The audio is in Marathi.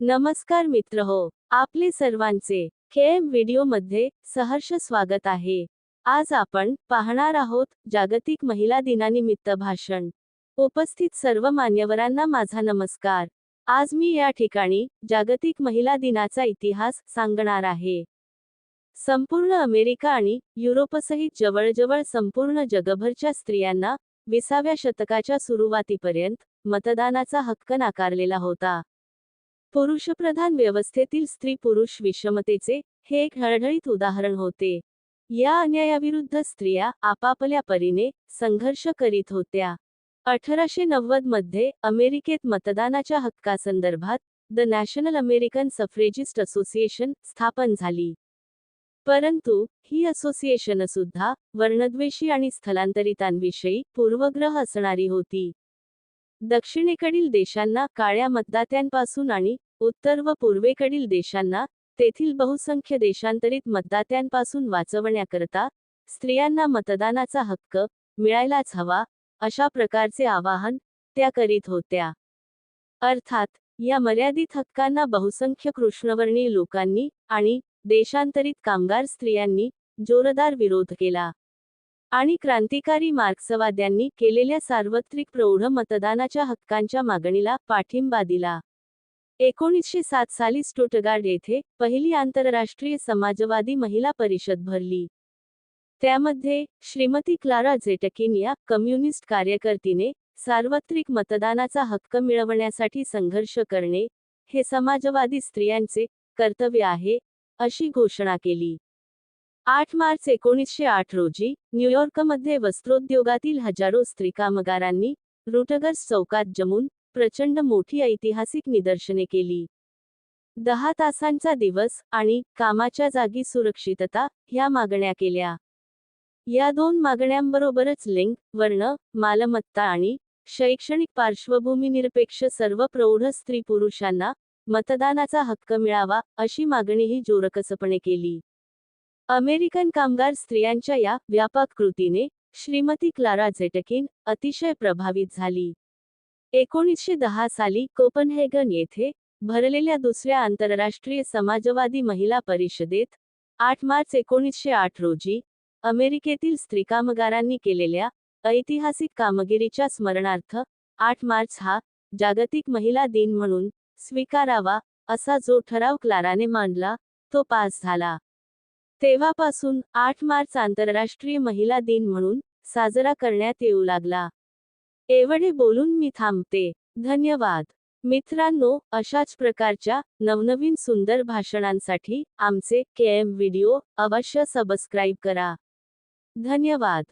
नमस्कार मित्र हो आपले सर्वांचे केएम व्हिडिओमध्ये सहर्ष स्वागत आहे. आज आपण पाहणार आहोत जागतिक महिला दिनानिमित्त भाषण. उपस्थित सर्व मान्यवरांना माझा नमस्कार. आज मी या ठिकाणी जागतिक महिला दिनाचा इतिहास सांगणार आहे. संपूर्ण अमेरिका आणि युरोपसहित जवळजवळ संपूर्ण जगभरच्या स्त्रियांना विसाव्या शतकाच्या सुरुवातीपर्यंत मतदानाचा हक्क नाकारलेला होता. पुरुषप्रधान व्यवस्थेतील स्त्री पुरुष विषमतेचे हे एक हळहळीत उदाहरण होते. या अन्यायाविरुद्ध स्त्रिया आपापल्या परीने संघर्ष करीत होत्या. अठराशे नव्वदमध्ये अमेरिकेत मतदानाच्या हक्कासंदर्भात the National American suffragist association स्थापन झाली. परंतु ही असोसिएशन सुद्धा वर्णद्वेषी आणि स्थलांतरितांविषयी पूर्वग्रह असणारी होती. दक्षिणेकडील देशांना काळ्या मतदात्यांपासून आणि उत्तर व पूर्वेकडील देशांना तेथील बहुसंख्य देशांतरित मतदात्यांपासून वाचवण्याकरता स्त्रियांना मतदानाचा हक्क मिळायलाच हवा अशा प्रकारचे आवाहन त्या करीत होत्या. अर्थात या मर्यादित हक्कांना बहुसंख्य कृष्णवर्णीय लोकांनी आणि देशांतरित कामगार स्त्रियांनी जोरदार विरोध केला. आणि क्रांतिकारी मार्क्सवाद्यांनी केलेल्या सार्वत्रिक प्रौढ मतदानाच्या हक्कांच्या मागणीला पाठिंबा दिला. एकोणीसशे सात साली स्टुटगार्ड येथे पहिली आंतरराष्ट्रीय समाजवादी महिला परिषद भरली. त्यामध्ये श्रीमती क्लारा झेटकिन या कम्युनिस्ट कार्यकर्तीने सार्वत्रिक मतदानाचा हक्क मिळवण्यासाठी संघर्ष करणे हे समाजवादी स्त्रियांचे कर्तव्य आहे अशी घोषणा केली. आठ मार्च एकोणीसशे आठ रोजी न्यूयॉर्कमध्ये वस्त्रोद्योगातील हजारो स्त्री कामगारांनी रुटगर्स चौकात जमून प्रचंड मोठी ऐतिहासिक निदर्शने केली. दहा तासांचा दिवस आणि कामाच्या जागी सुरक्षितता ह्या मागण्या केल्या. या दोन मागण्यांबरोबरच लिंग वर्ण मालमत्ता आणि शैक्षणिक पार्श्वभूमी निरपेक्ष सर्व प्रौढ स्त्री पुरुषांना मतदानाचा हक्क मिळावा अशी मागणीही जोरकसपणे केली. अमेरिकन कामगार स्त्रियांच्या या व्यापक कृतीने श्रीमती क्लारा झेटकिन अतिशय प्रभावित झाली. एकोणीसशे दहा साली कोपनहेगन येथे भरलेल्या दुसऱ्या आंतरराष्ट्रीय समाजवादी महिला परिषदेत आठ मार्च एकोणीसशे आठ रोजी अमेरिकेतील स्त्री कामगारांनी केलेल्या ऐतिहासिक कामगिरीच्या स्मरणार्थ आठ मार्च हा जागतिक महिला दिन म्हणून स्वीकारावा असा जो ठराव क्लाराने मांडला तो पास झाला. तेव्हापासून आठ मार्च आंतरराष्ट्रीय महिला दिन म्हणून साजरा करण्यात येऊ लागला. एवढे बोलून मी थांबते. धन्यवाद. मित्रांनो अशाच प्रकारच्या नवनवीन सुंदर भाषणांसाठी आमचे के एम व्हिडिओ अवश्य सबस्क्राईब करा. धन्यवाद.